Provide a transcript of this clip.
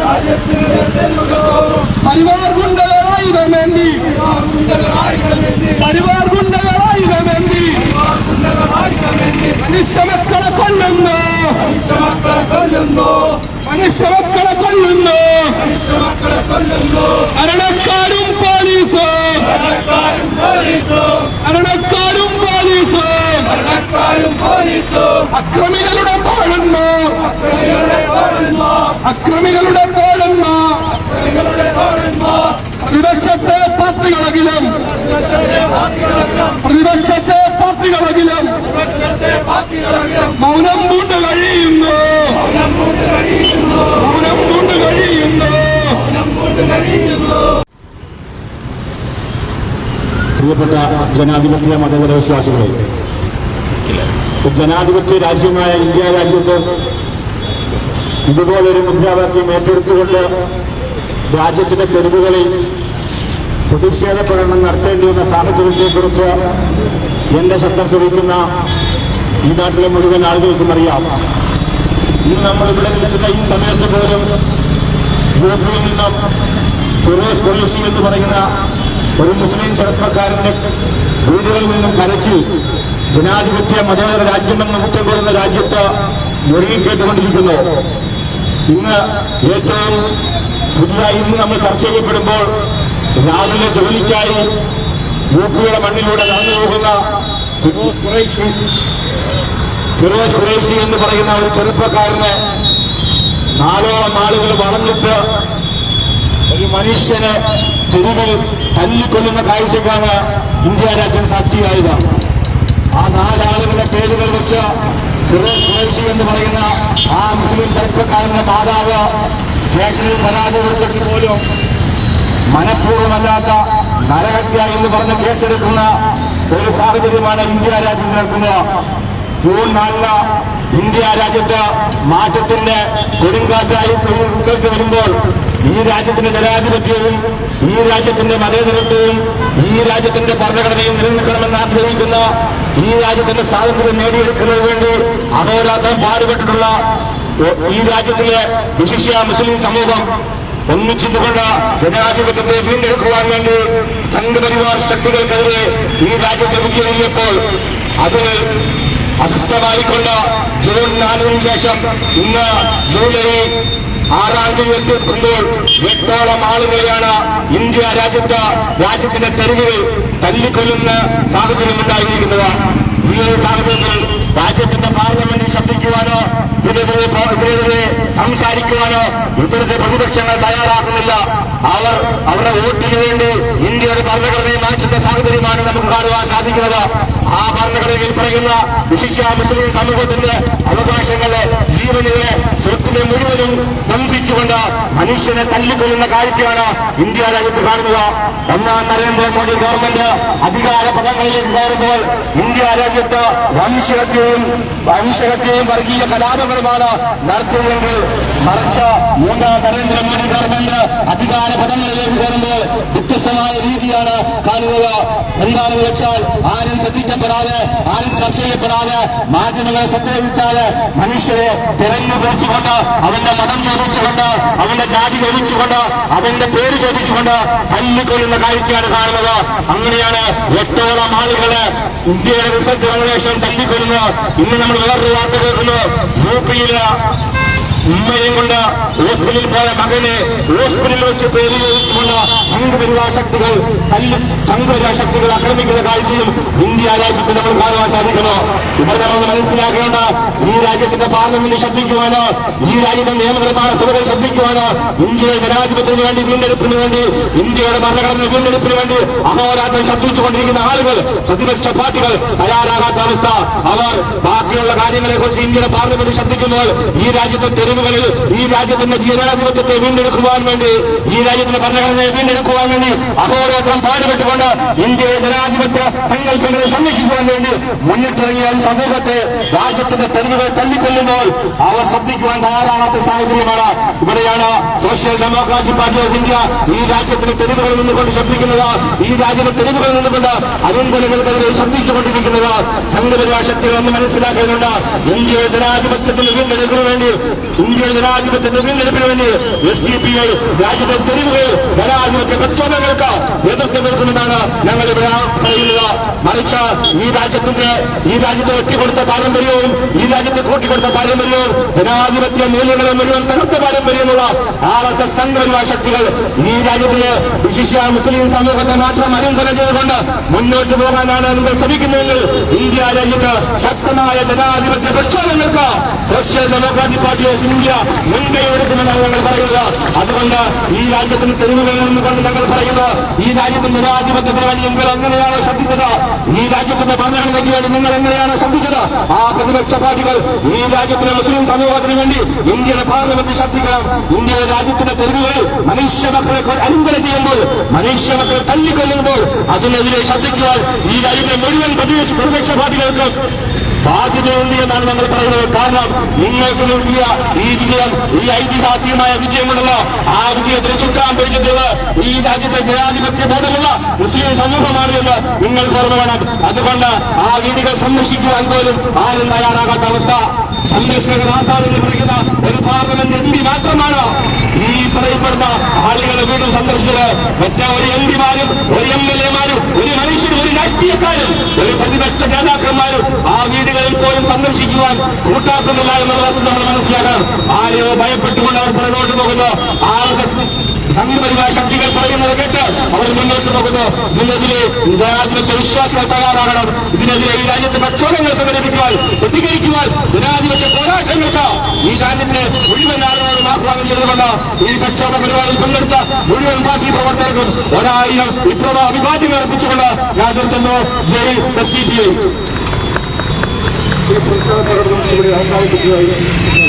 രാജ്യത്തിന്റെ തെരുവുകൾ തോറും പരിവാർ ഗുണ്ടകളായിരം വേണ്ടി പരിവാർ ഗുണ്ടകളായിരം വേണ്ടി മനുഷ്യമക്കളെ കൊല്ലുന്നു. മനുഷ്യമക്കളെ കൊല്ലുന്നു. അക്രമികളുടെ തോഴന്മാർ. അക്രമികളുടെ തോഴന്മാർ. പ്രതിപക്ഷത്തെ പാർട്ടികളെങ്കിലും പ്രതിപക്ഷത്തെ പാർട്ടികളെങ്കിലും മൗനം പൂണ്ട് കഴിയുന്നു. മൗനം പൂണ്ട് കഴിയുന്നു. പ്രിയപ്പെട്ട ജനാധിപത്യ മതേതര വിശ്വാസികളെ ജനാധിപത്യ രാജ്യമായ ഇന്ത്യ രാജ്യത്ത് ഇതുപോലൊരു മുദ്രാവാക്യം ഏറ്റെടുത്തുകൊണ്ട് രാജ്യത്തിന്റെ തെരുവുകളിൽ പ്രതിഷേധ പ്രകടനം നടത്തേണ്ടി വന്ന സാഹചര്യത്തെക്കുറിച്ച് എന്റെ ശബ്ദം ശ്രമിക്കുന്ന ഈ നാട്ടിലെ മുഴുവൻ ആളുകൾക്കും അറിയാം. ഇന്ന് നമ്മൾ ഇവിടെ നിൽക്കുന്ന ഈ സമയത്ത് പോലും യൂറോപ്പിൽ നിന്നും സുരേഷ് ഖുറേഷി എന്ന് പറയുന്ന ഒരു മുസ്ലിം ചെറുപ്പക്കാരന്റെ വീടുകളിൽ നിന്നും കരച്ചിൽ ജനാധിപത്യ മതേതര രാജ്യമെന്ന് കുറ്റം പറയുന്ന രാജ്യത്ത് മുറുകിക്കേട്ടുകൊണ്ടിരിക്കുന്നു ഇന്ന് ഏറ്റവും പുതിയതായി ഇന്ന് നമ്മൾ ചർച്ച ചെയ്യപ്പെടുമ്പോൾ രാവിലെ ജോലിക്കായി യൂപ്പിയുടെ മണ്ണിലൂടെ നടന്നു പോകുന്ന ഫിറോസ് ഖുറൈഷി എന്ന് പറയുന്ന ഒരു ചെറുപ്പക്കാരനെ നാലോളം ആളുകൾ വളഞ്ഞിട്ട് ഒരു മനുഷ്യനെ തെരുവിൽ തല്ലിക്കൊല്ലുന്ന കാഴ്ചക്കാണ് ഇന്ത്യ രാജ്യം സാക്ഷിയായത്. ആ നാലാളുകളുടെ പേരുകൾ വെച്ച് ഫിറോസ് ഖുറേഷി എന്ന് പറയുന്ന ആ മുസ്ലിം ചെറുപ്പക്കാരന്റെ മാതാവ് സ്റ്റേഷനിൽ പരാതി കൊടുത്തിട്ട് പോലും മനഃപൂർവമല്ലാത്ത നരഹത്യ എന്ന് പറഞ്ഞ കേസെടുക്കുന്ന ഒരു സാഹചര്യമാണ് ഇന്ത്യ രാജ്യം നിൽക്കുന്നത്. ജൂൺ നാലിന് ഇന്ത്യ രാജ്യത്ത് മാറ്റത്തിന്റെ കൊടുങ്കാറ്റായി റിസൾട്ട് വരുമ്പോൾ ഈ രാജ്യത്തിന്റെ ജനാധിപത്യവും ഈ രാജ്യത്തിന്റെ മതേതരത്വവും ഈ രാജ്യത്തിന്റെ ഭരണഘടനയും നിലനിൽക്കണമെന്ന് ആഗ്രഹിക്കുന്ന ഈ രാജ്യത്തിന്റെ സ്വാതന്ത്ര്യം നേടിയെടുക്കുന്നതിന് വേണ്ടി അഹോരാത്രം പാടുപെട്ടിട്ടുള്ള ഈ രാജ്യത്തിലെ വിശിഷ്യ മുസ്ലിം സമൂഹം ഒന്നിച്ചുകൊണ്ട് ജനാധിപത്യത്തെ വീണ്ടെടുക്കുവാൻ വേണ്ടി സംഘപരിവാർ ശക്തികൾക്കെതിരെ ഈ രാജ്യത്തെ വിജയിയപ്പോൾ അതിന് അസ്വസ്ഥമായിക്കൊണ്ട് ജൂൺ നാലിന് ശേഷം ഇന്ന് ജൂലൈ ആറാം തീയതി എത്തിയെത്തുമ്പോൾ എട്ടോളം ആളുകളെയാണ് ഇന്ത്യ രാജ്യത്ത് രാജ്യത്തിന്റെ തെരുവുകൾ തല്ലിക്കൊല്ലുന്ന സാഹചര്യം ഉണ്ടായിരിക്കുന്നത്. ഈ ഒരു സാഹചര്യത്തിൽ രാജ്യത്തിന്റെ പാർലമെന്റിൽ ശബ്ദിക്കുവാനോ ഇതിനെതിരെ ഇതിനെതിരെ സംസാരിക്കുവാനോ ഇത്തരത്തെ പ്രതിപക്ഷങ്ങൾ തയ്യാറാക്കുന്നില്ല. അവർ അവരുടെ വോട്ടിന് വേണ്ടി ഇന്ത്യയുടെ ഭരണഘടനയെ മാറ്റുന്ന സാഹചര്യമാണ് നമുക്ക് കാണുവാൻ സാധിക്കുന്നത്. ആ ഭരണഘടനയിൽ പറയുന്ന വിശിഷ്യ മുസ്ലിം സമൂഹത്തിന്റെ അവകാശങ്ങളെ ജീവനുകളെ സ്വത്തിനെ മുഴുവനും ധംസിച്ചുകൊണ്ട് മനുഷ്യനെ തല്ലിക്കൊല്ലുന്ന കാഴ്ചയാണ് ഇന്ത്യ രാജ്യത്ത് കാണുന്നത്. ഒന്നാം നരേന്ദ്രമോദി ഗവൺമെന്റ് അധികാര പദങ്ങളിലേക്ക് കയറുമ്പോൾ ഇന്ത്യ രാജ്യത്ത് വംശഹത്യയും വംശഹത്യയും വർഗീയ കലാപങ്ങളുമാണ് നടത്തിയതെങ്കിൽ മറിച്ച് മൂന്നാം നരേന്ദ്രമോദി ഗവൺമെന്റ് അധികാര പദങ്ങളിലേക്ക് കയറുമ്പോൾ വ്യത്യസ്തമായ രീതിയാണ് കാണുന്നത്. എന്താണെന്ന് വെച്ചാൽ ആരും ശ്രദ്ധിക്കപ്പെടാതെ ആരും ചർച്ച ചെയ്യപ്പെടാതെ മാധ്യമങ്ങളെ സത്യവിട്ടാതെ മനുഷ്യരെ തിരഞ്ഞു പിടിച്ചുകൊണ്ട് അവന്റെ മതം ചോദിച്ചുകൊണ്ട് അവന്റെ ജാതി ചോദിച്ചുകൊണ്ട് അവന്റെ പേര് ചോദിച്ചുകൊണ്ട് തല്ലിക്കൊല്ലുന്ന കാഴ്ചയാണ് കാണുന്നത്. അങ്ങനെയാണ് എട്ടോളം ആളുകളെ ഇന്ത്യയുടെ റിസൾട്ട് ഫൗണ്ടേഷൻ തല്ലിക്കൊല്ലുന്നത്. ഇന്ന് നമ്മൾ വേറൊരു വാർത്ത കേൾക്കുന്നു. യു പിയിൽ ഉമ്മയും കൊണ്ട് ഹോസ്പിറ്റലിൽ പോയ മകനെ ഹോസ്പിറ്റലിൽ വെച്ച് പേര് സംഘപരിവാശക്തികൾ സംഘപരിവാശക്തികൾ തല്ലി ആക്രമിക്കുന്ന കാഴ്ചയും ഇന്ത്യ രാജ്യത്ത് നമ്മൾ കാണുവാൻ സാധിക്കുന്നു. ഇവിടെ നമ്മൾ മനസ്സിലാക്കേണ്ട ഈ രാജ്യത്തിന്റെ പാർലമെന്റ് ശ്രദ്ധിക്കുവാനോ ഈ രാജ്യത്തെ നിയമനിർമ്മാണ സഭകൾ ശ്രദ്ധിക്കുവാനോ ഇന്ത്യയുടെ ജനാധിപത്യത്തിന് വേണ്ടി വീണ്ടെടുപ്പിന് വേണ്ടി ഇന്ത്യയുടെ ഭരണഘടന വീണ്ടെടുപ്പിന് വേണ്ടി അഹോരാത്രം ശബ്ദിച്ചുകൊണ്ടിരിക്കുന്ന ആളുകൾ പ്രതിപക്ഷ പാർട്ടികൾ തയ്യാറാകാത്ത അവസ്ഥ. അവർ ബാക്കിയുള്ള കാര്യങ്ങളെക്കുറിച്ച് ഇന്ത്യയുടെ പാർലമെന്റ് ശ്രദ്ധിക്കുമ്പോൾ ഈ രാജ്യത്തെ തെരുവുകളിൽ ഈ രാജ്യത്തിന്റെ ജനാധിപത്യത്തെ വീണ്ടെടുക്കുവാൻ വേണ്ടി ഈ രാജ്യത്തിന്റെ ഭരണഘടനയെ വീണ്ടെടുക്കുവാൻ വേണ്ടി അഹോരാത്രം പാടുപെട്ടുകൊണ്ട് ഇന്ത്യയെ ജനാധിപത്യ സങ്കല്പങ്ങളെ സംരക്ഷിക്കുവാൻ വേണ്ടി മുന്നിട്ടിറങ്ങിയ ഒരു സമൂഹത്തെ രാജ്യത്തിന്റെ തെരുവുകൾ തല്ലിക്കൊല്ലുമ്പോൾ അവർ ശ്രദ്ധിക്കുവാൻ തയ്യാറാകാത്ത സാഹചര്യമാണ്. ഇവിടെയാണ് Social Democratic Party of India ഈ രാജ്യത്തിന്റെ തെരുവുകളിൽ നിന്നുകൊണ്ട് ശബ്ദിക്കുന്നത്. ഈ രാജ്യത്തെ തെരുവുകളിൽ നിന്നുകൊണ്ട് അരുൺകൊലകൾക്കെതിരെ ശബ്ദിച്ചുകൊണ്ടിരിക്കുന്നത്. സംഘപരിവാർ ശക്തികൾ ഒന്ന് മനസ്സിലാക്കുന്നുണ്ട്. ഇന്ത്യയുടെ ജനാധിപത്യത്തിന്റെ വീണ്ടെടുപ്പിന് വേണ്ടി ഇന്ത്യയുടെ ജനാധിപത്യത്തിന്റെ വീണ്ടെടുപ്പിന് വേണ്ടി എസ് ഡി പി ഐ രാജ്യത്തെ തെരുവുകൾ ജനാധിപത്യ പ്രക്ഷോഭങ്ങൾക്ക് നേതൃത്വം നിൽക്കുമെന്നാണ് ഞങ്ങൾ ഇവിടെ പറയുന്നത് മറിച്ച് ഈ രാജ്യത്തിന്റെ ഈ രാജ്യത്തെ ഒറ്റിക്കൊടുത്ത പാരമ്പര്യവും ഈ രാജ്യത്തെ കൂട്ടിക്കൊടുത്ത പാരമ്പര്യവും ജനാധിപത്യ മൂല്യങ്ങളെ മുഴുവൻ തകർത്ത പാരമ്പര്യമുള്ള ആർ എസ് എസ് സംഘപരിവാർ ശക്തികൾ ഈ രാജ്യത്തിലെ വിശിഷ്യ മുസ്ലിം സമൂഹത്തെ മാത്രം അനുസരണം ചെയ്തുകൊണ്ട് മുന്നോട്ട് പോകാനാണ് നിങ്ങൾ ശ്രമിക്കുന്നതെങ്കിൽ ഇന്ത്യ രാജ്യത്ത് ശക്തമായ ജനാധിപത്യ പ്രക്ഷോഭങ്ങൾക്ക് Social Democratic Party of India മുൻകൈ എടുക്കുമെന്നാണ് ഞങ്ങൾ പറയുന്നത് അതുകൊണ്ട് ഈ രാജ്യത്തിന് തെരുവ് വേണമെന്ന് കൊണ്ട് ഞങ്ങൾ പറയുന്നത് ഈ രാജ്യത്തിന്റെ ജനാധിപത്യത്തിന് വേണ്ടി നിങ്ങൾ എങ്ങനെയാണ് ശ്രദ്ധിച്ചത്? ഈ രാജ്യത്തിന്റെ ഭരണഘടനയ്ക്ക് വേണ്ടി നിങ്ങൾ എങ്ങനെയാണ് ശ്രദ്ധിച്ചത്? ആ പ്രതിപക്ഷ പാർട്ടികൾ ഈ രാജ്യത്തിലെ മുസ്ലിം സമൂഹത്തിന് വേണ്ടി ഇന്ത്യയുടെ പാർലമെന്റ് ശ്രദ്ധിക്കണം. ഇന്ത്യയുടെ രാജ്യത്തിന്റെ തെരുവുകളിൽ മനുഷ്യ മക്കളെ അനുഗ്രഹം ചെയ്യുമ്പോൾ മനുഷ്യ മക്കളെ തല്ലിക്കൊല്ലുമ്പോൾ അതിനെതിരെ ശ്രദ്ധിക്കുവാൻ ഈ രാജ്യത്തെ മുഴുവൻ പ്രതിപക്ഷ പാർട്ടികൾക്ക് ബാധ്യതയുണ്ട് എന്നാണ് ഞങ്ങൾ പറയുന്നത്. കാരണം നിങ്ങൾക്ക് നൽകിയ ഈ വിജയം ഈ ഐതിഹാസികമായ വിജയമുണ്ടല്ലോ ആ വിജയത്തിൽ ചുക്കാൻ പിടിച്ചിട്ടുള്ളത് ഈ രാജ്യത്തെ ജനാധിപത്യ ബോധമുള്ള മുസ്ലിം സമൂഹമാണ് എന്ന് നിങ്ങൾ ഓർമ്മ വേണം. അതുകൊണ്ട് ആ വീടുകൾ സന്ദർശിക്കുവാൻ പോലും ആരും തയ്യാറാകാത്ത അവസ്ഥ. സംരക്ഷക ആസാദ് എന്ന് പറയുന്ന ഒരു പാർലമെന്റ് എം പി മാത്രമാണ് ഈ പറയപ്പെടുന്ന ആളുകളെ വീടും സന്ദർശിച്ചത്. മറ്റേ ഒരു എം പിമാരും ഒരു എം എൽ എമാരും ഒരു മനുഷ്യരും ഒരു രാഷ്ട്രീയക്കാരും ഒരു പ്രതിപക്ഷ നേതാക്കന്മാരും പോലും സന്ദർശിക്കുവാൻ കൂട്ടാക്കുന്നില്ല എന്നുള്ള വസ്തുത നമ്മൾ മനസ്സിലാക്കാം ആരെയോ ഭയപ്പെട്ടുകൊണ്ട് അവർ പുറകോട്ട് പോകുന്നു. ആർ എസ് എസ് സംഘപരിവാര ശക്തികൾ പറയുന്നത് കേട്ട് അവർ മുന്നോട്ട് പോകുന്നു. ഇതിനെതിരെ ജനാധിപത്യ വിശ്വാസികൾ തയ്യാറാകണം. ഇതിനെതിരെ ഈ രാജ്യത്തെ പ്രക്ഷോഭങ്ങൾ സംഘടിപ്പിക്കുവാൻ പ്രതികരിക്കുവാൻ ജനാധിപത്യ പോരാട്ടങ്ങൾക്ക് ഈ രാജ്യത്തെ മുഴുവൻ ആളുകളോട് ആഹ്വാനം ചെയ്തുകൊണ്ട് ഈ പ്രക്ഷോഭ പരിപാടിയിൽ പങ്കെടുത്ത മുഴുവൻ പാർട്ടി പ്രവർത്തകർക്കും ഒരായിരം വിപ്ലവ അഭിവാദ്യം അർപ്പിച്ചുകൊണ്ട് ഞാൻ നിർത്തുന്നു ജയ് എസ് ടി പി ഈ പ്രകടനം ഇവിടെ അവസാനിപ്പിക്കുകയായിരുന്നു